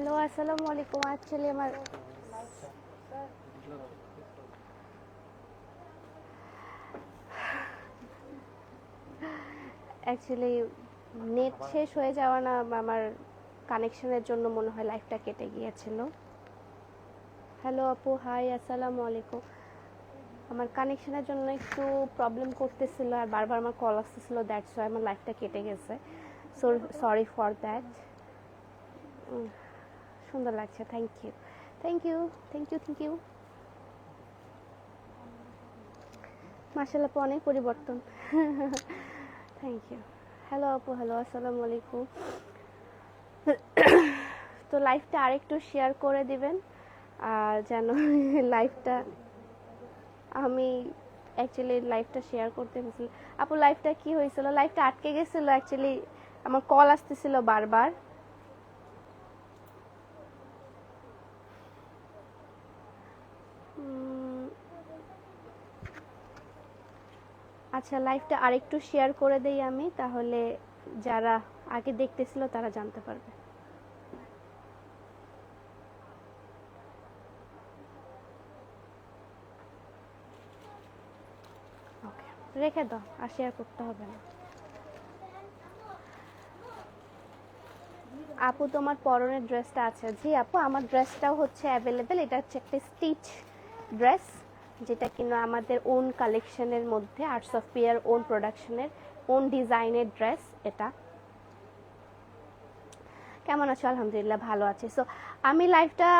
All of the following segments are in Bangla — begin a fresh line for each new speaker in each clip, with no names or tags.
হ্যালো, আসসালামু আলাইকুম। অ্যাকচুয়ালি আমার অ্যাকচুয়ালি নেট শেষ হয়ে যাওয়া না, আমার কানেকশনের জন্য মনে হয় লাইফটা কেটে গিয়েছিল। হ্যালো আপু হাই আসসালামু আলাইকুম। আমার কানেকশনের জন্য একটু প্রবলেম করতেছিল আর বারবার আমার কল আসতেছিল দ্যাটস ওয়াই আমার লাইফটা কেটে গেছে। সরি ফর দ্যাট সুন্দর লাগছে thank you thank you thank you thank you Marshal আপু অনেক পরিবর্তন। থ্যাংক ইউ হ্যালো আপু হ্যালো আসসালামু আলাইকুম। তো লাইফটা আরেকটু শেয়ার করে দিবেন, আর যেন লাইফটা আমি অ্যাকচুয়ালি লাইফটা শেয়ার করতে গেছিল আপু লাইফটা কি হয়েছিল? লাইফটা আটকে গেছিল অ্যাকচুয়ালি আমার কল আসতেছিল বারবার। আচ্ছা লাইফটা আরেকটু শেয়ার করে দেই আমি, তাহলে যারা আগে দেখতেছিল তারা জানতে পারবে। রেখে দাও, আর শেয়ার করতে হবে না। আপু, তোমার পরনের ড্রেসটা আছে। জি আপু, আমার ড্রেসটাও হচ্ছে অ্যাভেলেবেল এটা হচ্ছে একটা স্টিচ ড্রেস যেটা কিনা আমাদের ওন কালেকশনের মধ্যে আর্টস অফ পিয়ার ওন প্রোডাকশনের ওন ডিজাইনের ড্রেস এটা। কেমন আছো? আলহামদুলিল্লাহ ভালো আছি। সো আমি লাইফটা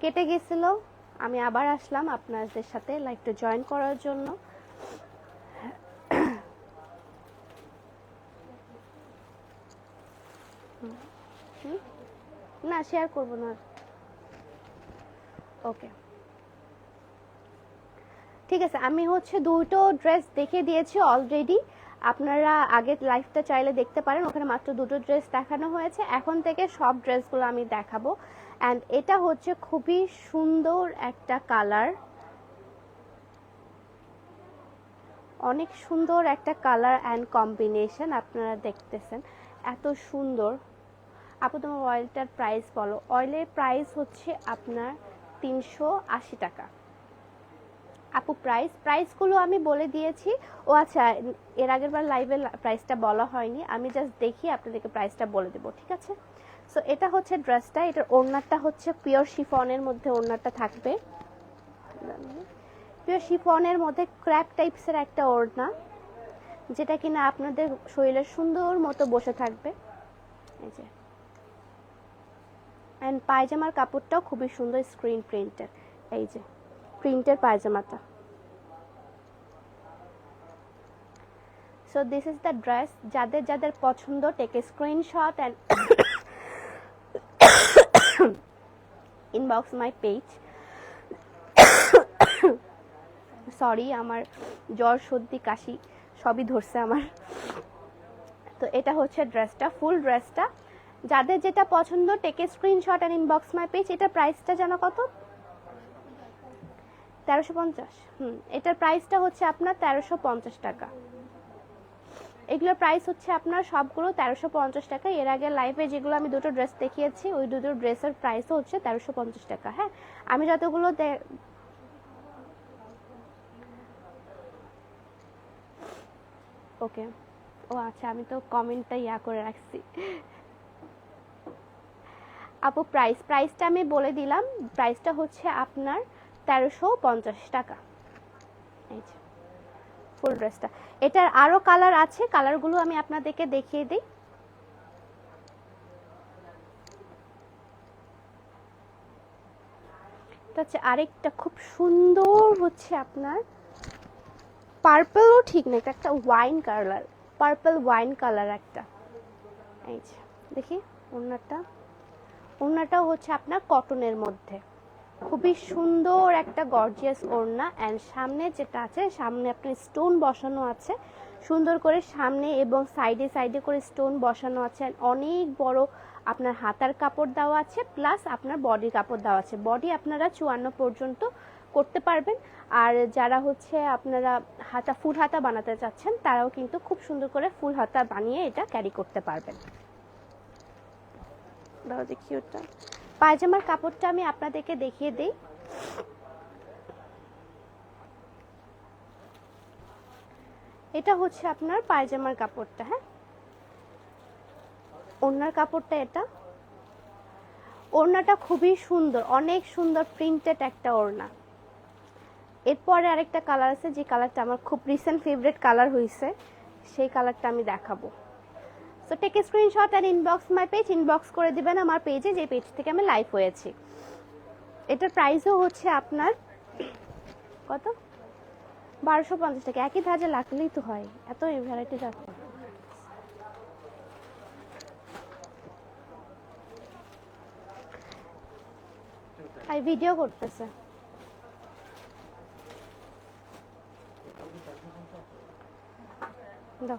কেটে গেছিল। আমি আবার আসলাম আপনাদের সাথে লাইফটা জয়েন করার জন্য? না শেয়ার করব না। ওকে ঠিক আছে, আমি হচ্ছে দুটো ড্রেস দেখে দিয়েছি অলরেডি আপনারা আগের লাইফটা চাইলে দেখতে পারেন, ওখানে মাত্র দুটো ড্রেস দেখানো হয়েছে। এখন থেকে সব ড্রেসগুলো আমি দেখাবো। অ্যান্ড এটা হচ্ছে খুবই সুন্দর একটা কালার অনেক সুন্দর একটা কালার অ্যান্ড কম্বিনেশন আপনারা দেখতেছেন। এত সুন্দর। আপু, তোমার অয়েলটার প্রাইস বলো। অয়েলের প্রাইস হচ্ছে আপনার তিনশো আশি টাকা। আপু প্রাইস প্রাইসগুলো আমি বলে দিয়েছি। ও আচ্ছা এর আগের বার লাইভে প্রাইসটা বলা হয়নি। আমি জাস্ট দেখি, আপনাদেরকে প্রাইসটা বলে দেবো, ঠিক আছে? সো এটা হচ্ছে ড্রেসটা এটার ওড়নাটা হচ্ছে পিওর শিফনের মধ্যে ওড়নাটা থাকবে। পিওর শিফনের মধ্যে ক্র্যাক টাইপসের একটা ওড়না, যেটা কিনা আপনাদের শরীরের সুন্দর মতো বসে থাকবে। এই যে। অ্যান্ড পায়জামার কাপড়টাও খুবই সুন্দর স্ক্রিন প্রিন্টের এই যে। প্রিন্টের পায়জামাটা। So this is the dress যাদের যাদের পছন্দ take screenshot and inbox my page sorry আমার জ্বর, সর্দি, কাশি সবই ধরছে আমার। তো এটা হচ্ছে ড্রেসটা ফুল ড্রেসটা যাদের যেটা পছন্দ টেকে screenshot and inbox my page এটা প্রাইসটা জানো কত? তেরোশো পঞ্চাশ। হুম, এটার প্রাইসটা হচ্ছে আপনার তেরোশো পঞ্চাশ টাকা। এগুলোর প্রাইস হচ্ছে আপনার সবগুলো তেরোশো পঞ্চাশ টাকা। এর আগে লাইভে যেগুলো আমি দুটো ড্রেস দেখিয়েছি, ওই দুটো ড্রেসের প্রাইসও হচ্ছে তেরোশো পঞ্চাশ টাকা। হ্যাঁ আমি যতগুলো ওকে ও আচ্ছা আমি তো কমেন্টটা ইয়া করে রাখছি। আপু প্রাইস প্রাইসটা আমি বলে দিলাম। প্রাইসটা হচ্ছে আপনার তেরোশো পঞ্চাশ টাকা। এই যে, ফুল ড্রেসটা। এটার আরও কালার আছে, কালারগুলো আমি আপনাদেরকে দেখিয়ে দিই। হচ্ছে আরেকটা খুব সুন্দর হচ্ছে আপনার পার্পলও ঠিক না, এটা একটা wine colour purple wine colour একটা। এই যে, দেখি, ওড়নাটা। ওড়নাটাও হচ্ছে আপনার কটনের মধ্যে। খুবই সুন্দর একটা গর্জিয়াস ওড়না। অ্যান্ড সামনে যেটা আছে, সামনে আপনার স্টোন বসানো আছে। সুন্দর করে সামনে এবং সাইডে সাইডে করে স্টোন বসানো আছে। অনেক বড় আপনার হাতার কাপড় দেওয়া আছে প্লাস আপনার বডি কাপড় দেওয়া আছে। বডি আপনারা চুয়ান্ন পর্যন্ত করতে পারবেন। আর যারা হচ্ছে আপনারা হাতা, ফুল হাতা বানাতে চাচ্ছেন, তারাও কিন্তু খুব সুন্দর করে ফুল হাতা বানিয়ে এটা ক্যারি করতে পারবেন। দেখি ওটা। পায়জামার কাপড়টা আমি আপনাদেরকে দেখিয়ে দিই। এটা হচ্ছে আপনার পায়জামার কাপড়টা হ্যাঁ? ওড়নার কাপড়টা এটা। ওড়নাটা খুবই সুন্দর, অনেক সুন্দর প্রিন্টেড একটা ওড়না। এরপরে আরেকটা কালার আছে, যে কালারটা আমার খুব রিসেন্ট ফেভারিট কালার হয়েছে সেই কালারটা আমি দেখাবো। So take screenshot and inbox my page inbox করে দিবেন আমার পেজে যে পেজ থেকে আমি লাইভ হয়েছি। এটার প্রাইসও হচ্ছে আপনার কত? বারোশো পঞ্চাশ টাকা। একই ধাজে লাগলেই তো হয়। এত ভ্যারাইটি রাখো আর ভিডিও করতেছে। দাও।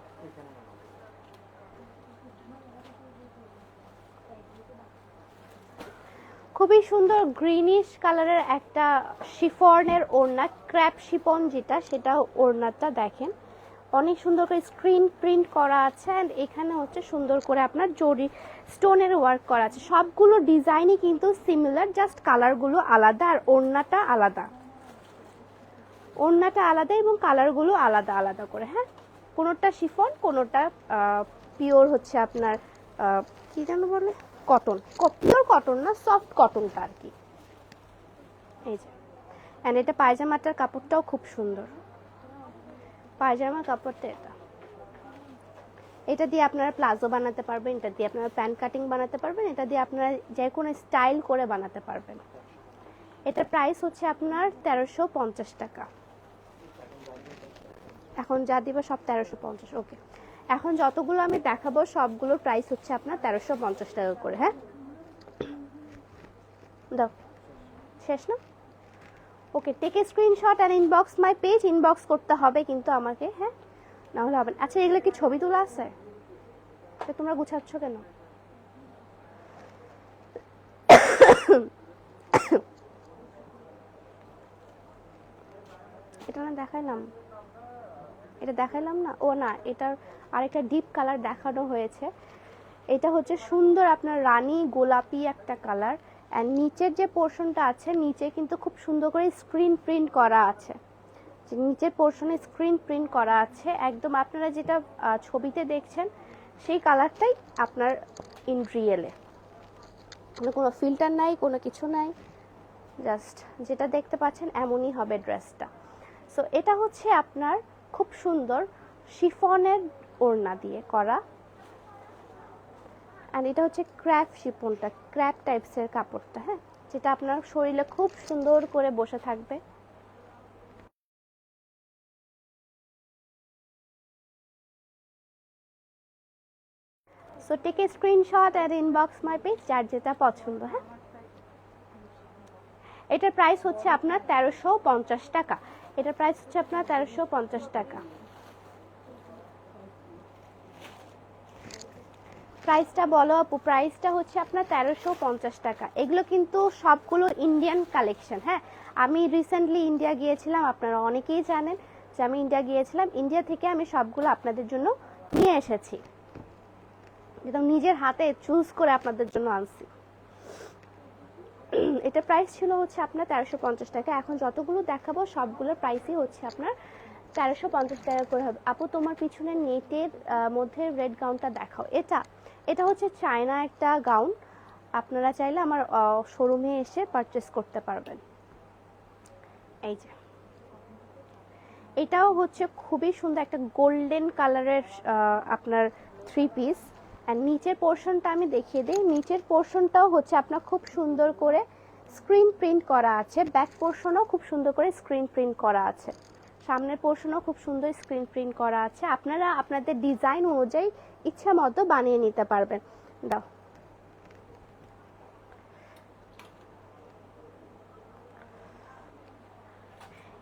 খুবই সুন্দর গ্রিনিশ কালারের একটা শিফনের ওড়না ক্র্যাপ শিফন যেটা, সেটা ওড়নাটা দেখেন। অনেক সুন্দর করে স্ক্রিন প্রিন্ট করা আছে অ্যান্ড এখানে হচ্ছে সুন্দর করে আপনার জরি স্টোনের ওয়ার্ক করা আছে। সবগুলো ডিজাইনই কিন্তু সিমিলার জাস্ট কালারগুলো আলাদা আর ওড়নাটা আলাদা। ওড়নাটা আলাদা এবং কালারগুলো আলাদা আলাদা করে হ্যাঁ? কোনোটা শিফন, কোনোটা পিওর হচ্ছে আপনার কী কি যেন বলে? কটন পিওর কটন না সফট কটনটা আর কি। এই যে। অ্যান্ড এটা পায়জামাটার কাপড়টাও খুব সুন্দর। পায়জামা কাপড়টা এটা। এটা দিয়ে আপনারা প্লাজো বানাতে পারবেন, এটা দিয়ে আপনারা প্যান্ট কাটিং বানাতে পারবেন, এটা দিয়ে আপনারা যে কোনো স্টাইল করে বানাতে পারবেন। এটার প্রাইস হচ্ছে আপনার তেরোশো পঞ্চাশ টাকা। এখন যা দিবে সব তেরোশো পঞ্চাশ, ওকে। এখন যতগুলো আমি দেখাবো সবগুলোর প্রাইস হচ্ছে আপনার তেরোশো পঞ্চাশ টাকা করে হ্যাঁ? দাও, শেষ না? ওকে টেকে স্ক্রিনশট আর ইনবক্স মাই পেজ ইনবক্স করতে হবে কিন্তু আমাকে হ্যাঁ? না হলে হবে না। আচ্ছা এগুলো কি ছবি তোলা আছে? তোমরা গুছাচ্ছ কেন? এটা না দেখাইলাম। এটা দেখাইলাম না? ও না, এটার আরেকটা ডিপ কালার দেখানো হয়েছে। এটা হচ্ছে সুন্দর আপনার রানী গোলাপি একটা কালার অ্যান্ড নিচের যে পোর্শনটা আছে, নিচে কিন্তু খুব সুন্দর করে স্ক্রিন প্রিন্ট করা আছে। যে নিচের পোর্শনে স্ক্রিন প্রিন্ট করা আছে, একদম আপনারা যেটা ছবিতে দেখছেন, সেই কালারটাই আপনার ইন রিয়েলে মানে কোনো ফিল্টার নাই, কোনো কিছু নাই। জাস্ট যেটা দেখতে পাচ্ছেন, এমনই হবে ড্রেসটা সো এটা হচ্ছে আপনার খুব সুন্দর শিফনের ওড়না দিয়ে করা। আর এটা হচ্ছে ক্র্যাপ শিফনটা, ক্র্যাপ টাইপসের কাপড়টা হ্যাঁ? যেটা আপনার শরীরে খুব সুন্দর করে বসে থাকবে। সো টেক এ স্ক্রিনশট আর ইনবক্স মাই পেজ যার যেটা পছন্দ হ্যাঁ? এটার প্রাইস হচ্ছে আপনার তেরোশো পঞ্চাশ টাকা। এটার প্রাইস হচ্ছে আপনার তেরোশো পঞ্চাশ টাকা। প্রাইসটা বলো আপু, প্রাইসটা হচ্ছে আপনার তেরোশো পঞ্চাশ টাকা। এগুলো কিন্তু সবগুলো ইন্ডিয়ান কালেকশন হ্যাঁ? আমি রিসেন্টলি ইন্ডিয়া গিয়েছিলাম, আপনারা অনেকেই জানেন যে আমি ইন্ডিয়া গিয়েছিলাম। ইন্ডিয়া থেকে আমি সবগুলো আপনাদের জন্য নিয়ে এসেছি। একদম নিজের হাতে চুজ করে আপনাদের জন্য আনছি। এটা প্রাইস ছিল হচ্ছে আপনার তেরোশো পঞ্চাশ টাকা। এখন যতগুলো দেখাবো, সবগুলোর প্রাইসই হচ্ছে আপনার তেরোশো পঞ্চাশ টাকা করে হবে। আপু, তোমার পিছনে নেটের মধ্যে রেড গাউনটা দেখাও। এটা এটা হচ্ছে চায়না একটা গাউন আপনারা চাইলে আমার শোরুমে এসে পারচেস করতে পারবেন। এই যে। এটাও হচ্ছে খুবই সুন্দর একটা গোল্ডেন কালারের আপনার থ্রি পিস অ্যান্ড নিচের পোর্শনটা আমি দেখিয়ে দিই। নিচের পোর্শনটাও হচ্ছে আপনার খুব সুন্দর করে স্ক্রিন প্রিন্ট করা আছে। ব্যাক পোর্শনও খুব সুন্দর করে স্ক্রিন প্রিন্ট করা আছে। সামনের পোর্শনও খুব সুন্দর স্ক্রিন প্রিন্ট করা আছে। আপনারা আপনাদের ডিজাইন অনুযায়ী ইচ্ছা মতো বানিয়ে নিতে পারবেন। দাও।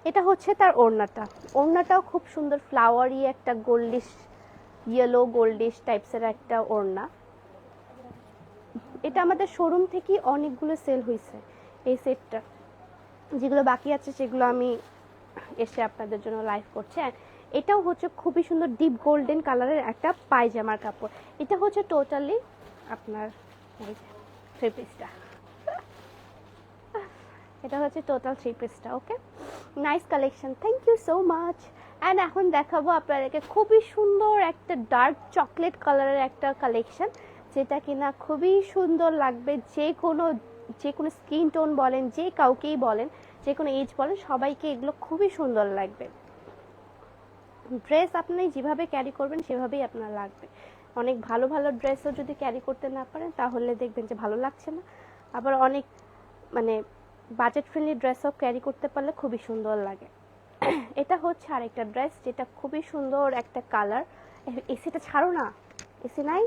এটা হচ্ছে তার ওড়নাটা। ওড়নাটাও খুব সুন্দর ফ্লাওয়ারি একটা গোল্ডিশ ইয়েলো গোল্ডিশ টাইপসের একটা ওড়না। এটা আমাদের শোরুম থেকেই অনেকগুলো সেল হয়েছে এই সেটটা যেগুলো বাকি আছে, সেগুলো আমি এসে আপনাদের জন্য লাইভ করছি। এটাও হচ্ছে খুবই সুন্দর ডিপ গোল্ডেন কালারের একটা পায়জামার কাপড়। এটা হচ্ছে টোটালি আপনার থ্রি পিসটা এটা হচ্ছে টোটাল থ্রি পিসটা okay nice collection thank you so much and এখন দেখাবো আপনাদেরকে খুবই সুন্দর একটা ডার্ক চকলেট কালারের একটা কালেকশন যেটা কিনা খুবই সুন্দর লাগবে। যে কোনো যে কোনো স্কিন টোন বলেন, যে কাউকেই বলেন, যে কোনো এজ বলেন, সবাইকে এগুলো খুবই সুন্দর লাগবে। ড্রেস আপনি যেভাবে ক্যারি করবেন, সেভাবেই আপনার লাগবে। অনেক ভালো ভালো ড্রেসও যদি ক্যারি করতে না পারেন, তাহলে দেখবেন যে ভালো লাগছে না। আবার অনেক মানে বাজেট ফ্রেন্ডলি ড্রেসও ক্যারি করতে পারলে খুবই সুন্দর লাগে। এটা হচ্ছে আরেকটা ড্রেস যেটা খুবই সুন্দর একটা কালার। এসিটা ছাড়ো না। এসি নাই?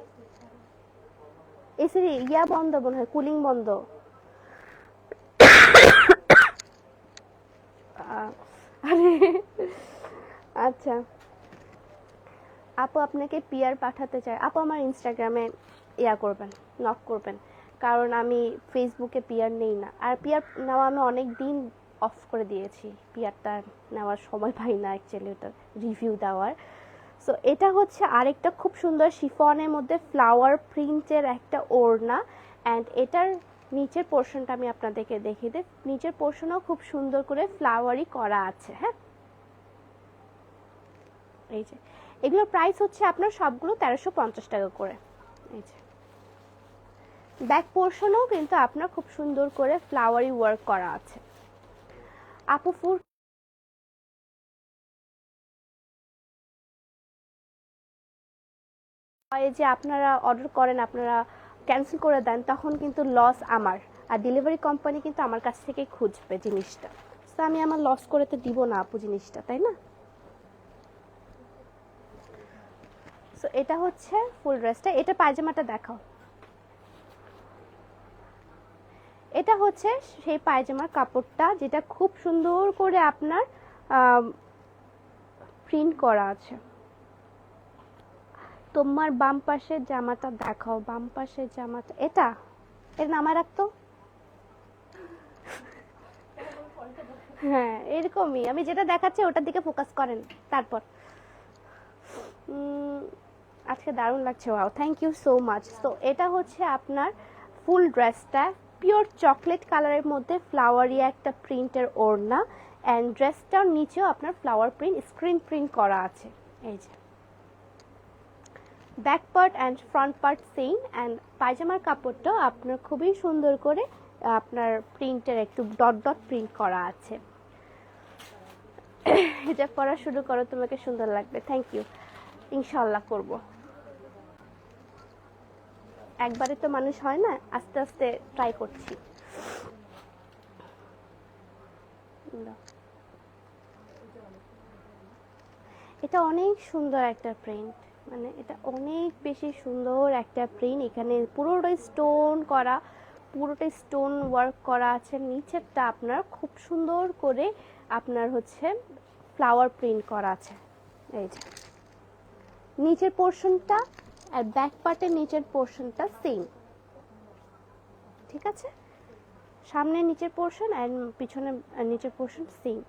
এসির ইয়া বন্ধ মনে হয়, কুলিং বন্ধ। আরে আচ্ছা। আপু আপনাকে পিয়ার পাঠাতে চাই। আপু আমার ইনস্টাগ্রামে ইয়া করবেন, নক করবেন। কারণ আমি ফেসবুকে পিয়ার নেই না। আর পিয়ার নেওয়া আমি অনেক দিন অফ করে দিয়েছি। পিয়ারটা নেওয়ার সময় পাই না অ্যাকচুয়ালি ওটা রিভিউ দেওয়ার। সো এটা হচ্ছে আরেকটা খুব সুন্দর শিফনের মধ্যে ফ্লাওয়ার প্রিন্টের একটা ওড়না। অ্যান্ড এটার নিচের পোর্শনটা আমি আপনাদেরকে দেখিয়ে দিই। নিচের পোর্শনও খুব সুন্দর করে ফ্লাওয়ারই করা আছে হ্যাঁ? এই যে, এগুলোর প্রাইস হচ্ছে আপনার সবগুলো তেরোশো পঞ্চাশ টাকা করে। এই যে ব্যাক পোর্শনও কিন্তু আপনার খুব সুন্দর করে ফ্লাওয়ারি ওয়ার্ক করা আছে। আপু ফুল হয় যে আপনারা অর্ডার করেন, আপনারা ক্যান্সেল করে দেন, তখন কিন্তু লস আমার। আর ডেলিভারি কোম্পানি কিন্তু আমার কাছ থেকেই খুঁজবে জিনিসটা। তো আমি আমার লস করে তো দিব না আপু জিনিসটা, তাই না? সো এটা হচ্ছে ফুল ড্রেসটা এটা পায়জামাটা দেখাও। এটা হচ্ছে সেই পায়জামার কাপড়টা যেটা খুব সুন্দর করে আপনার প্রিন্ট করা আছে। তোমার বাম পাশের জামাটা দেখাও, বাম পাশের জামাটা, এটা? এর নামায় রাখতো হ্যাঁ এরকমই। আমি যেটা দেখাচ্ছি ওটার দিকে ফোকাস করেন, তারপর। আজকে দারুণ লাগছে wow thank you so much তো এটা হচ্ছে আপনার ফুল ড্রেসটা পিওর চকলেট কালারের মধ্যে ফ্লাওয়ারি একটা প্রিন্টের ওড়না অ্যান্ড ড্রেসটার নিচেও আপনার ফ্লাওয়ার প্রিন্ট স্ক্রিন প্রিন্ট করা আছে। এই যে। Back part and front part same and পায়জামার কাপড়টাও আপনার খুবই সুন্দর করে আপনার প্রিন্টের একটু ডট ডট প্রিন্ট করা আছে। এটা পড়া শুরু করো, তোমাকে সুন্দর লাগবে। থ্যাংক ইউ ইনশাল্লাহ করব। একবারে তো মানুষ হয় না, আস্তে আস্তে ট্রাই করছি। এটা অনেক সুন্দর একটা প্রিন্ট মানে এটা অনেক বেশি সুন্দর একটা প্রিন্ট এখানে পুরোটাই স্টোন করা, পুরোটাই স্টোন ওয়ার্ক করা আছে। নিচেরটা আপনার খুব সুন্দর করে আপনার হচ্ছে ফ্লাওয়ার প্রিন্ট করা আছে। এই যে। নিচের পোর্শনটা আর ব্যাক পার্টের নিচের পোর্শনটা সেম ঠিক আছে? সামনে নিচের পোর্শন আর পিছনে নিচের পোর্শন সেম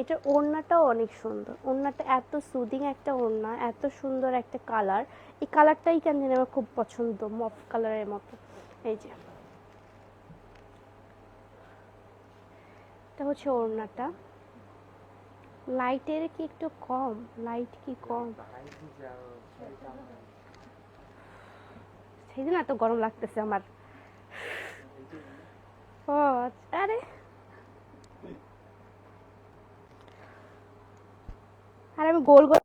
এটার ওড়নাটাও অনেক সুন্দর। ওড়নাটা এত সুদিং একটা ওড়না, এত সুন্দর একটা কালার এই কালারটাই কেন জানি আমার খুব পছন্দ, মফ কালারের মতো। এই যে। এটা হচ্ছে ওড়নাটা। লাইটের কি একটু কম? লাইট কি কম? সেই দিন এত গরম লাগতেছে আমার। ও, আরে। আর আমি গোল গোল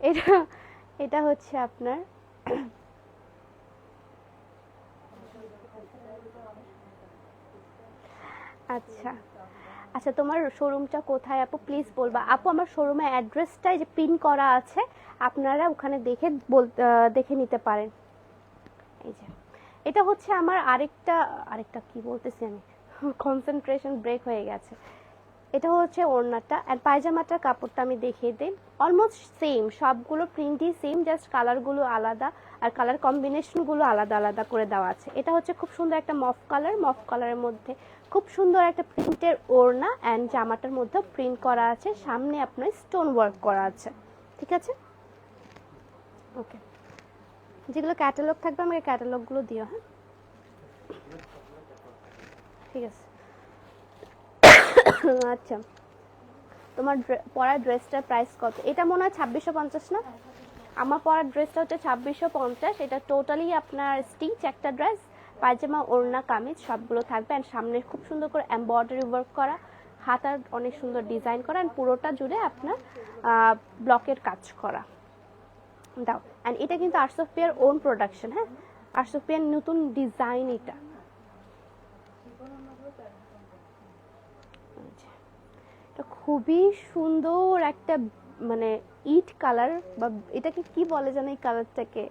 এটা এটা হচ্ছে আপনার আচ্ছা। আচ্ছা তোমার শোরুমটা কোথায়? আপু প্লিজ বলবা। আপু, আমার শোরুমের অ্যাড্রেসটাই যে পিন করা আছে, আপনারা ওখানে দেখে বল দেখে নিতে পারেন। এই যে। এটা হচ্ছে আমার আরেকটা আরেকটা কি বলতেছি আমি? কনসেন্ট্রেশন ব্রেক হয়ে গেছে। এটা হচ্ছে ওড়নাটা আর পায়জামাটার কাপড়টা আমি দেখিয়ে দিই। অলমোস্ট সেম সবগুলো প্রিন্টই সেম জাস্ট কালারগুলো আলাদা। আর কালার কম্বিনেশনগুলো আলাদা আলাদা করে দেওয়া আছে। এটা হচ্ছে খুব সুন্দর একটা মফ কালার মফ কালারের মধ্যে খুব সুন্দর একটা প্রিন্টের ওড়না অ্যান্ড জামাটার মধ্যে প্রিন্ট করা আছে। সামনে আপনার স্টোন ওয়ার্ক করা আছে। ঠিক আছে? ওকে যেগুলো ক্যাটালগ থাকবে, আমাকে ক্যাটালগগুলো দিও হ্যাঁ? ঠিক আছে। আচ্ছা। তোমার পরা ড্রেসটার প্রাইস কত? এটা মনে হয় ছাব্বিশশো পঞ্চাশ না? আমার পরা ড্রেসটা হচ্ছে ছাব্বিশশো পঞ্চাশ। এটা টোটালি আপনার স্টিচ একটা ড্রেস পায়জামা, ওড়না, কামিজ, সবগুলো থাকবে। অ্যান্ড সামনে খুব সুন্দর করে এমব্রয়ডারি ওয়ার্ক করা। হাতার অনেক সুন্দর ডিজাইন করা। অ্যান্ড পুরোটা জুড়ে আপনার ব্লকের কাজ করা। দাও। অ্যান্ড এটা কিন্তু আর্টসোফিয়ার ওন প্রোডাকশন হ্যাঁ? আর্টসোফিয়ার নতুন ডিজাইন আচ্ছা। এটা খুবই সুন্দর একটা মানে ইট কালার বা এটাকে কি বলে যেন এই কালারটাকে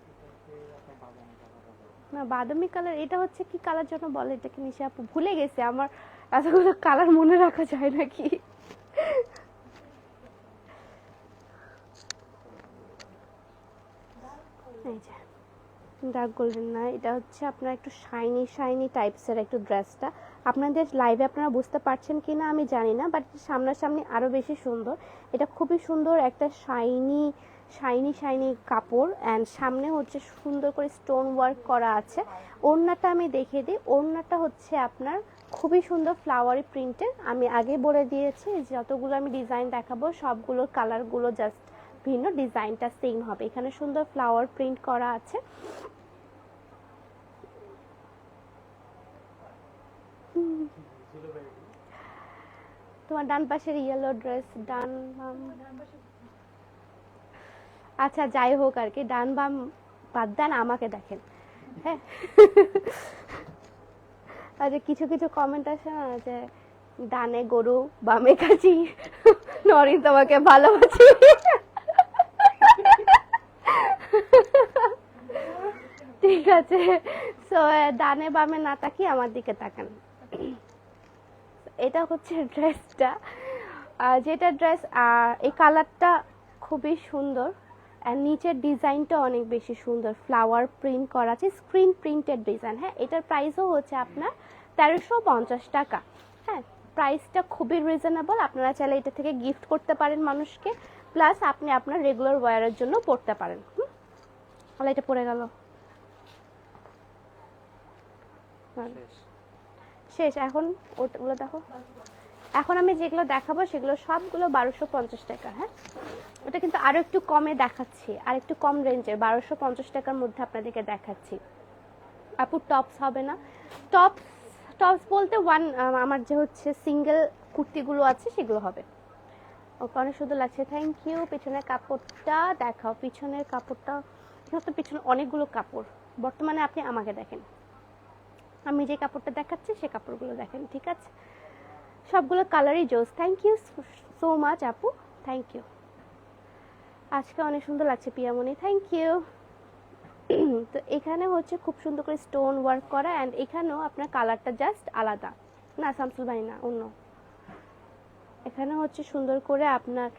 না, বাদামি কালার এটা হচ্ছে কি কালার জন্য বলে? এটাকে নিশা আপু ভুলে গেছে, আমার এতগুলো কালার মনে রাখা যায় নাকি? এই যে ডার্ক গোল্ডেন না, এটা হচ্ছে আপনার একটু শাইনি শাইনি টাইপসের একটু ড্রেসটা আপনাদের লাইভে আপনারা বুঝতে পারছেন কি না আমি জানি না বাট সামনাসামনি আরও বেশি সুন্দর। এটা খুবই সুন্দর একটা শাইনি শাইনি শাইনি কাপড় অ্যান্ড সামনে হচ্ছে সুন্দর করে স্টোন ওয়ার্ক করা আছে। ওড়নাটা আমি দেখিয়ে দিই। ওড়নাটা হচ্ছে আপনার খুবই সুন্দর ফ্লাওয়ারি প্রিন্টের আমি আগে বলে দিয়েছি, যতগুলো আমি ডিজাইন দেখাবো সবগুলোর কালারগুলো জাস্ট ভিন্ন ডিজাইনটা সেম হবে। এখানে সুন্দর ফ্লাওয়ার প্রিন্ট করা আছে। তোমার ডান পাশের ইয়েলো ড্রেস ডান বাম। আচ্ছা যাই হোক আর কি, ডান বাম বাদ দেন, আমাকে দেখেন হ্যাঁ? আর কিছু কিছু কমেন্ট আসে না, যে ডানে গরু, বামে কাছি নরিন তোমাকে ভালোবাসি। ঠিক আছে সো ডানে বামে না তাকিয়ে আমার দিকে তাকান। এটা হচ্ছে ড্রেসটা। যেটা ড্রেস এই কালারটা খুবই সুন্দর। আর নিচের ডিজাইনটা অনেক বেশি সুন্দর। ফ্লাওয়ার প্রিন্ট করা আছে স্ক্রিন প্রিন্টেড ডিজাইন হ্যাঁ এটার প্রাইসও হচ্ছে আপনার তেরোশো পঞ্চাশ টাকা। হ্যাঁ প্রাইসটা খুবই রিজনেবল আপনারা চাইলে এটা থেকে গিফট করতে পারেন মানুষকে। প্লাস আপনি আপনার রেগুলার ওয়ারের জন্য পড়তে পারেন। হুম? তাহলে এটা পড়ে গেল। শেষ, এখন ওগুলো দেখো। এখন আমি যেগুলো দেখাবো, সেগুলো সবগুলো বারোশো পঞ্চাশ টাকা হ্যাঁ? ওটা কিন্তু আরও একটু কমে দেখাচ্ছি, আর একটু কম রেঞ্জের, বারোশো পঞ্চাশ টাকার মধ্যে আপনাদেরকে দেখাচ্ছি। আপু টপস হবে না। টপস টপস বলতে ওয়ান আমার যে হচ্ছে সিঙ্গেল কুর্তিগুলো আছে, সেগুলো হবে। ওকে, অনেক সুন্দর লাগছে থ্যাংক ইউ পিছনের কাপড়টা দেখাও, পিছনের কাপড়টা তো পিছনে অনেকগুলো কাপড়। বর্তমানে আপনি আমাকে দেখেন। আমি যে কাপড়টা দেখাচ্ছি, সে কাপড়গুলো দেখেন, ঠিক আছে? সবগুলো কালারই জোস থ্যাংক ইউ সো মাচ আপু। থ্যাংক ইউ আজকে অনেক সুন্দর লাগছে পিয়ামনি থ্যাংক ইউ তো এখানে হচ্ছে খুব সুন্দর করে স্টোন ওয়ার্ক করা অ্যান্ড এখানেও আপনার কালারটা জাস্ট আলাদা। না, শামসুল ভাই, না, অন্য। এখানে হচ্ছে সুন্দর করে আপনার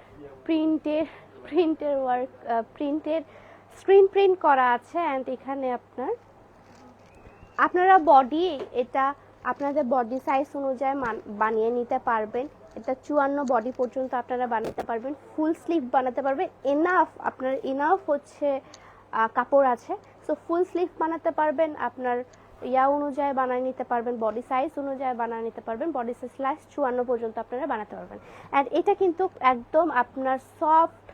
প্রিন্টের প্রিন্টের ওয়ার্ক প্রিন্টের স্ক্রিন প্রিন্ট করা আছে অ্যান্ড এখানে আপনার আপনারা বডি এটা আপনাদের বডি সাইজ অনুযায়ী বানিয়ে নিতে পারবেন। এটা চুয়ান্ন বডি পর্যন্ত আপনারা বানাতে পারবেন। ফুল স্লিভ বানাতে পারবেন। এনাফ আপনার এনাফ হচ্ছে কাপড় আছে। সো ফুল স্লিভ বানাতে পারবেন। আপনার ইয়া অনুযায়ী বানিয়ে নিতে পারবেন বডি সাইজ অনুযায়ী বানিয়ে নিতে পারবেন। বডি সাইজ স্ল্যাশ চুয়ান্ন পর্যন্ত আপনারা বানাতে পারবেন। অ্যান্ড এটা কিন্তু একদম আপনার সফট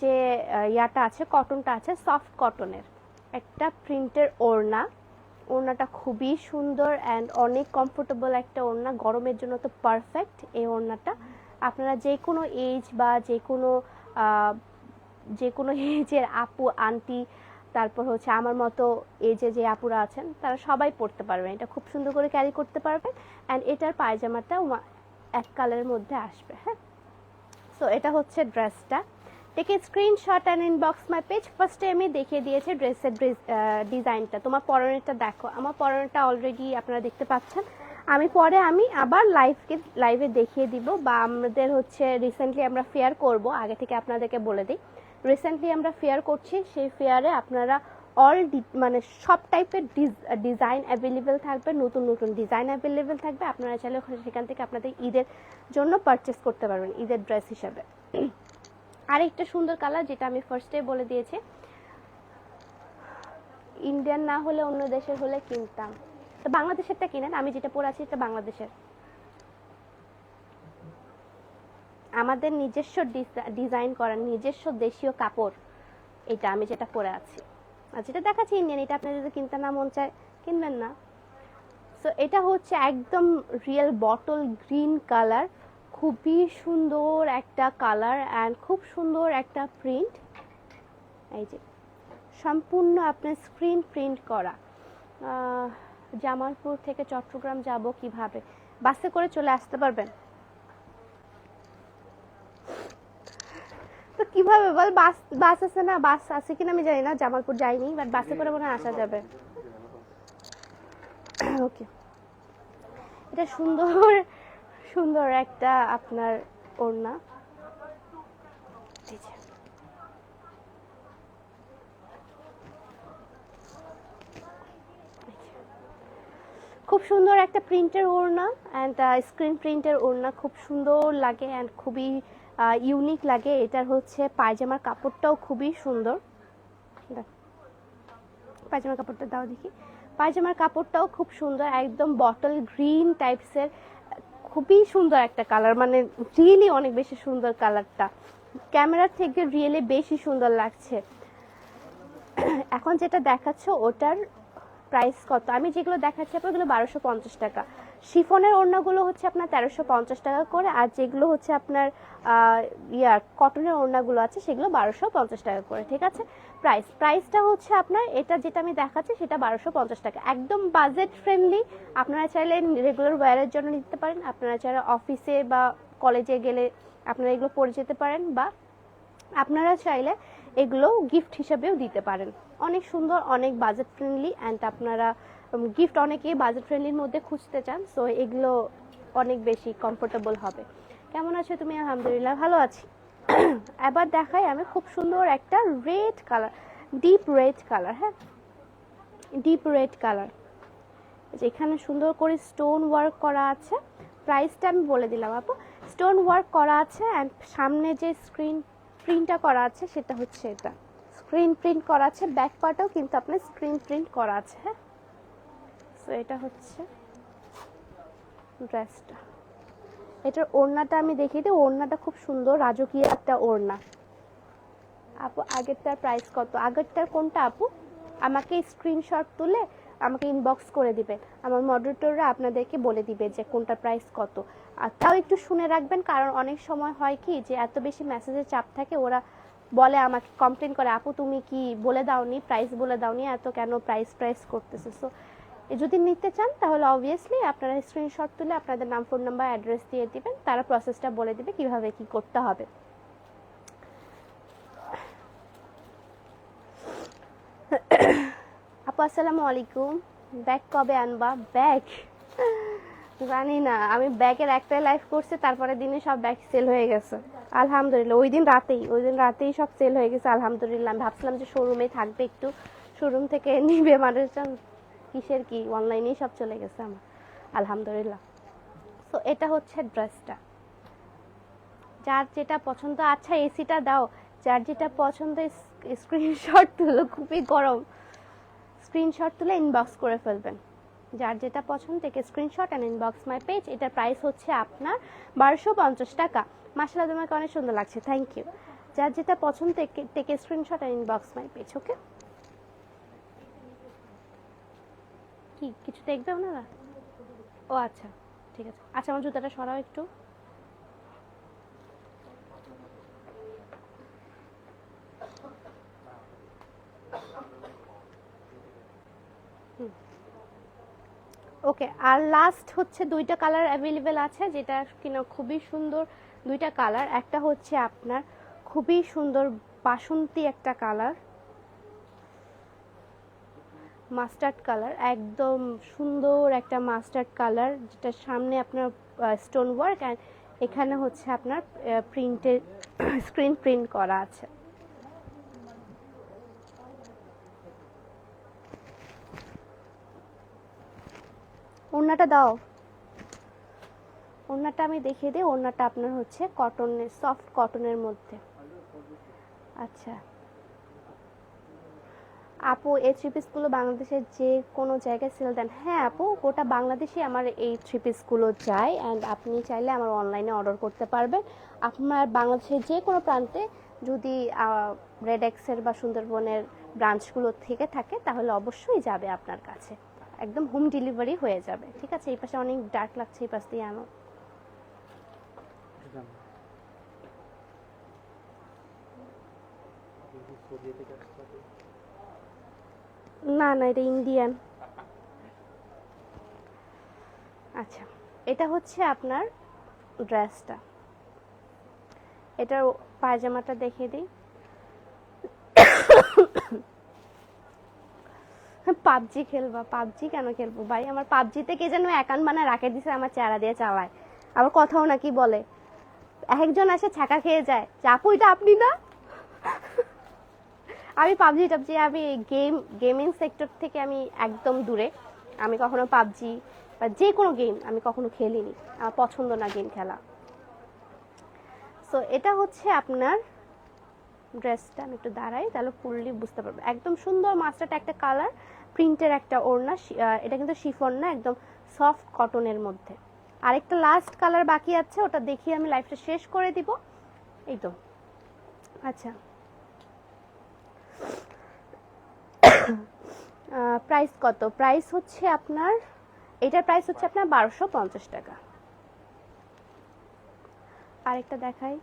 যে ইয়াটা আছে কটনটা আছে সফট কটনের একটা প্রিন্টের ওড়না। ওড়নাটা খুবই সুন্দর অ্যান্ড অনেক কমফোর্টেবল একটা ওড়না। গরমের জন্য তো পারফেক্ট এই ওড়নাটা। আপনারা যে কোনো এজ বা যে কোনো যে কোনো এজের আপু, আন্টি, তারপর হচ্ছে আমার মতো এজে যে আপুরা আছেন, তারা সবাই পরতে পারবেন। এটা খুব সুন্দর করে ক্যারি করতে পারবেন অ্যান্ড এটার পায়জামাটা এক কালারের মধ্যে আসবে হ্যাঁ? সো এটা হচ্ছে ড্রেসটা take screenshot and inbox my page ফার্স্টে আমি দেখিয়ে দিয়েছি ড্রেসের ডিজাইনটা তোমার পরনেরটা দেখো। আমার পরনেরটা অলরেডি আপনারা দেখতে পাচ্ছেন। আমি পরে আমি আবার লাইভকে লাইভে দেখিয়ে দিব বা আমাদের হচ্ছে রিসেন্টলি আমরা ফেয়ার করব। আগে থেকে আপনাদেরকে বলে দিই। রিসেন্টলি আমরা ফেয়ার করছি। সেই ফেয়ারে আপনারা অল মানে সব টাইপের ডিজাইন অ্যাভেলেবেল থাকবে। নতুন নতুন ডিজাইন অ্যাভেলেবেল থাকবে। আপনারা চাইলে সেখান থেকে আপনাদের ঈদের জন্য পারচেস করতে পারবেন। ঈদের ড্রেস হিসাবে। আরেকটা সুন্দর কালার যেটা আমি ফার্স্টে বলে দিয়েছি। ইন্ডিয়ান না হলে অন্য দেশের হলে কিনতাম। তো বাংলাদেশেরটা কিনেন, আমি যেটা পরে আছি এটা বাংলাদেশের। আমাদের নিজস্ব ডিজাইন করা, নিজস্ব দেশীয় কাপড়, এটা আমি যেটা পরে আছি। আর যেটা দেখাচ্ছি ইন্ডিয়ান এটা আপনার যদি কিনতে না মন চায়, কিনবেন না। সো এটা হচ্ছে একদম রিয়েল বটল গ্রিন কালার খুবই সুন্দর একটা কালার অ্যান্ড খুব সুন্দর একটা প্রিন্ট এই যে, সম্পূর্ণ আপনার স্ক্রিন প্রিন্ট করা। জামালপুর থেকে চট্টগ্রাম যাব কীভাবে? বাসে করে চলে আসতে পারবেন? তো কীভাবে? বল বাস বাস আছে না? বাস আছে কিনা আমি জানি না, জামালপুর যাইনি বাট বাসে করে মনে আসা যাবে। ওকে এটা সুন্দর সুন্দর একটা আপনার ওড়না। খুব সুন্দর একটা প্রিন্টের ওড়না অ্যান্ড স্ক্রিন প্রিন্টের ওড়না খুব সুন্দর লাগে অ্যান্ড খুবই ইউনিক লাগে এটার হচ্ছে পায়জামার কাপড়টাও খুবই সুন্দর দেখ। পায়জামার কাপড়টা দাও দেখি পায়জামার কাপড়টাও খুব সুন্দর একদম বটল গ্রিন টাইপসের খুবই সুন্দর একটা কালার মানে রিয়েলি অনেক বেশি সুন্দর কালারটা ক্যামেরার থেকে রিয়েলি বেশি সুন্দর লাগছে। এখন যেটা দেখাচ্ছ, ওটার প্রাইস কত? আমি যেগুলো দেখাচ্ছি আপনার ওগুলো বারোশো পঞ্চাশ টাকা। শিফনের ওড়নাগুলো হচ্ছে আপনার তেরোশো পঞ্চাশ টাকা করে, আর যেগুলো হচ্ছে আপনার ইয়ার কটনের ওড়নাগুলো আছে, সেগুলো বারোশো পঞ্চাশ টাকা করে, ঠিক আছে? প্রাইস প্রাইসটা হচ্ছে আপনার, এটা যেটা আমি দেখাচ্ছি সেটা বারোশো পঞ্চাশ টাকা। একদম বাজেট ফ্রেন্ডলি আপনারা চাইলে রেগুলার ওয়্যারের জন্য নিতে পারেন। আপনারা চাইলে অফিসে বা কলেজে গেলে আপনারা এগুলো পরে যেতে পারেন বা আপনারা চাইলে এগুলো গিফট হিসাবেও দিতে পারেন। অনেক সুন্দর, অনেক বাজেট ফ্রেন্ডলি অ্যান্ড আপনারা গিফট অনেকেই বাজেট ফ্রেন্ডলির মধ্যে খুঁজতে চান সো এগুলো অনেক বেশি কমফোর্টেবল হবে। কেমন আছো তুমি? আলহামদুলিল্লাহ, ভালো আছি। এবার দেখাই আমি খুব সুন্দর একটা red colour deep red colour হ্যাঁ? ডিপ রেড কালার যেখানে সুন্দর করে স্টোন ওয়ার্ক করা আছে। প্রাইসটা আমি বলে দিলাম আপু। স্টোন ওয়ার্ক করা আছে অ্যান্ড সামনে যে স্ক্রিন প্রিন্টটা করা আছে সেটা হচ্ছে এটা। স্ক্রিন প্রিন্ট করা আছে ব্যাক পার্টেও কিন্তু আপনার স্ক্রিন প্রিন্ট করা আছে হ্যাঁ? সো এটা হচ্ছে ড্রেসটা এটার ওড়নাটা আমি দেখিয়ে দিই ওড়নাটা খুব সুন্দর, রাজকীয় একটা ওড়না। আপু, আগেরটার প্রাইস কত? আগেরটার কোনটা আপু? আমাকে স্ক্রিনশট তুলে আমাকে ইনবক্স করে দিবেন। আমার মডারেটররা আপনাদেরকে বলে দিবে যে কোনটা প্রাইস কত। আর তাও একটু শুনে রাখবেন, কারণ অনেক সময় হয় কি যে এত বেশি মেসেজের চাপ থাকে, ওরা বলে আমাকে কমপ্লেন করে, আপু, তুমি কি বলে দাওনি? প্রাইস বলে দাওনি? এত কেন প্রাইস প্রাইস করতেছে? সো যদি নিতে চান, তাহলে অবভিয়াসলি আপনারা স্ক্রিনশট তুলে আপনাদের নাম ফোন নাম্বার অ্যাড্রেস দিয়ে দিবেন, তারা প্রসেসটা বলে দিবে কীভাবে কি করতে হবে। আপু, আসসালামু আলাইকুম। ব্যাগ কবে আনবা? ব্যাগ? জানি না। আমি ব্যাগের একটাই লাইফ করছি তারপরে দিনে সব ব্যাগ সেল হয়ে গেছে। আলহামদুলিল্লাহ। ওই দিন রাতেই, ওই দিন রাতেই সব সেল হয়ে গেছে, আলহামদুলিল্লাহ। আমি ভাবছিলাম যে শোরুমে থাকবে একটু। শোরুম থেকে নিবে মানুষজন। কিসের কি? অনলাইনেই সব চলে গেছে আমার। আলহামদুলিল্লাহ। তো এটা হচ্ছে ড্রেসটা যার যেটা পছন্দ আচ্ছা এসিটা দাও। যার যেটা পছন্দ স্ক্রিনশট তুলো, খুবই গরম। স্ক্রিনশট তুলে ইনবক্স করে ফেলবেন। যার যেটা পছন্দ take screenshot and inbox my page এটার প্রাইস হচ্ছে আপনার বারোশো পঞ্চাশ টাকা। মাসালা তোমাকে অনেক সুন্দর লাগছে। থ্যাংক ইউ যার যেটা পছন্দ take take screenshot and inbox my page okay কি? কিছু দেখবে ওনারা? ও আচ্ছা ঠিক আছে। আচ্ছা আমার জুতাটা সরাও একটু। ওকে, আর লাস্ট হচ্ছে দুইটা কালার অ্যাভেলেবেল আছে, যেটা কিনা খুবই সুন্দর দুইটা কালার একটা হচ্ছে আপনার খুবই সুন্দর বাসন্তী একটা কালার মাস্টার্ড কালার, একদম সুন্দর একটা মাস্টার্ড কালার, যেটা সামনে আপনার স্টোন ওয়ার্ক অ্যান্ড এখানে হচ্ছে আপনার প্রিন্টের স্ক্রিন প্রিন্ট করা আছে। ওড়নাটা দাও। ওড়নাটা আমি দেখিয়ে দিই, ওড়নাটা আপনার হচ্ছে কটনের সফট কটনের মধ্যে। আচ্ছা। আপু, এই থ্রি পিসগুলো বাংলাদেশের যে কোনো জায়গায় সেল দেন। হ্যাঁ আপু, গোটা বাংলাদেশে আমার এই থ্রি পিসগুলো যায় অ্যান্ড আপনি চাইলে আমার অনলাইনে অর্ডার করতে পারবেন। আপনার বাংলাদেশের যে কোনো প্রান্তে যদি রেড এক্সের বা সুন্দরবনের ব্রাঞ্চগুলো থেকে থাকে, তাহলে অবশ্যই যাবে আপনার কাছে। একদম হোম ডেলিভারি হয়ে যাবে। ঠিক আছে? এই পাশে অনেক ডার্ক লাগছে, এই পাশ দিয়ে আনো। না না, এটা ইন্ডিয়ান আচ্ছা এটা হচ্ছে আপনার ড্রেসটা এটার পায়জামাটা দেখিয়ে দিই। পাবজি খেলবা, পাবজি কেন খেলব? ভাই, আমার পাবজিতে কে যেন অ্যাকাউন্ট বানায় রাখে দিছে, আমার চেহারা দিয়ে চালায়। আবার কথাও নাকি বলে। একজন আসে ছাকা খেয়ে যায়। চাপু এটা আপনি না? আমি পাবজি, টাবজি, আমি গেম গেমিং সেক্টর থেকে আমি একদম দূরে। আমি কখনো পাবজি বা যে কোনো গেম আমি কখনো খেলিনি। আমার পছন্দ না গেম খেলা। সো এটা হচ্ছে আপনার ড্রেসটা আমি একটু দাঁড়াই, তাহলে ফুললি বুঝতে পারব। একদম সুন্দর মাস্টারটা একটা কালার প্রিন্টের একটা ওড়না এটা কিন্তু শিফন না, একদম সফট কটনের মধ্যে। আরেকটা লাস্ট কালার বাকি আছে, ওটা দেখিয়ে আমি লাইফটা শেষ করে দিব। এই তো। আচ্ছা। প্রাইস কত? প্রাইস হচ্ছে আপনার, এটার প্রাইস হচ্ছে আপনার বারোশো পঞ্চাশ টাকা। আরেকটা দেখাই।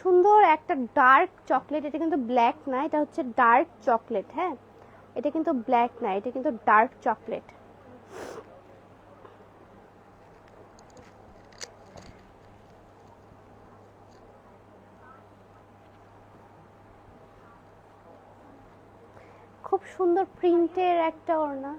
সুন্দর একটা ডার্ক চকলেট এটা কিন্তু ব্ল্যাক না, এটা হচ্ছে ডার্ক চকলেট হ্যাঁ? এটা কিন্তু ব্ল্যাক না, এটা কিন্তু ডার্ক চকলেট সুন্দর প্রিন্টের একটা ওড়না।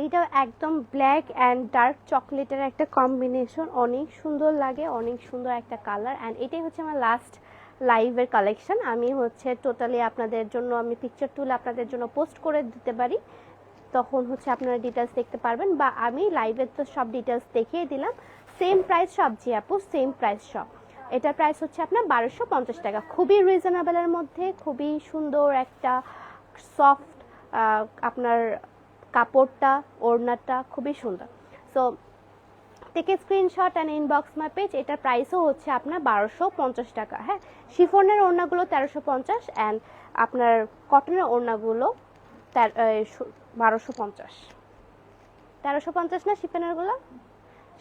এইটা একদম ব্ল্যাক অ্যান্ড ডার্ক চকলেটের একটা কম্বিনেশন অনেক সুন্দর লাগে, অনেক সুন্দর একটা কালার অ্যান্ড এটাই হচ্ছে আমার লাস্ট লাইভের কালেকশন আমি হচ্ছে টোটালি আপনাদের জন্য, আমি পিকচার তুলে আপনাদের জন্য পোস্ট করে দিতে পারি। তখন হচ্ছে আপনারা ডিটেলস দেখতে পারবেন বা আমি লাইভের তো সব ডিটেলস দেখিয়ে দিলাম। সেম প্রাইস সব জি আপু সেম প্রাইস সব। এটার প্রাইস হচ্ছে আপনার বারোশো পঞ্চাশ টাকা। খুবই রিজনেবলের মধ্যে, খুবই সুন্দর একটা সফট আপনার কাপড়টা, ওড়নাটা খুবই সুন্দর। So take screenshot and inbox my page এটার প্রাইসও হচ্ছে আপনার বারোশো পঞ্চাশ টাকা। হ্যাঁ শিফনের ওড়নাগুলো তেরোশো পঞ্চাশ অ্যান্ড আপনার কটনের ওড়নাগুলো বারোশো পঞ্চাশ। তেরোশো পঞ্চাশ না শিফনেরগুলো?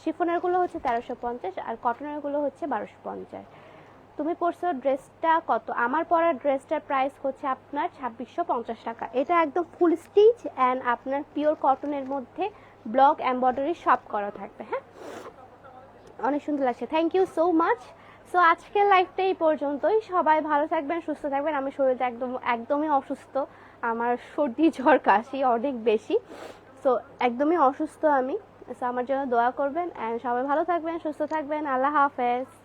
শিফনেরগুলো হচ্ছে তেরোশো পঞ্চাশ আর কটনেরগুলো হচ্ছে বারোশো পঞ্চাশ। তুমি পরছো ড্রেসটা কত? আমার পরা ড্রেসটার প্রাইস হচ্ছে আপনার ছাব্বিশশো পঞ্চাশ টাকা। এটা একদম ফুল স্টিচ অ্যান্ড আপনার পিওর কটনের মধ্যে ব্লক এম্বয়ডারি সব করা থাকবে হ্যাঁ? অনেক সুন্দর লাগছে। Thank you so much so আজকের লাইফটা এই পর্যন্তই। সবাই ভালো থাকবেন, সুস্থ থাকবেন। আমি শরীরটা একদম, একদমই অসুস্থ। আমার সর্দি, জ্বর, কাশি অনেক বেশি। সো একদমই অসুস্থ আমি। সো আমার জন্য দোয়া করবেন। অ্যান্ড সবাই ভালো থাকবেন, সুস্থ থাকবেন। আল্লাহ হাফেজ।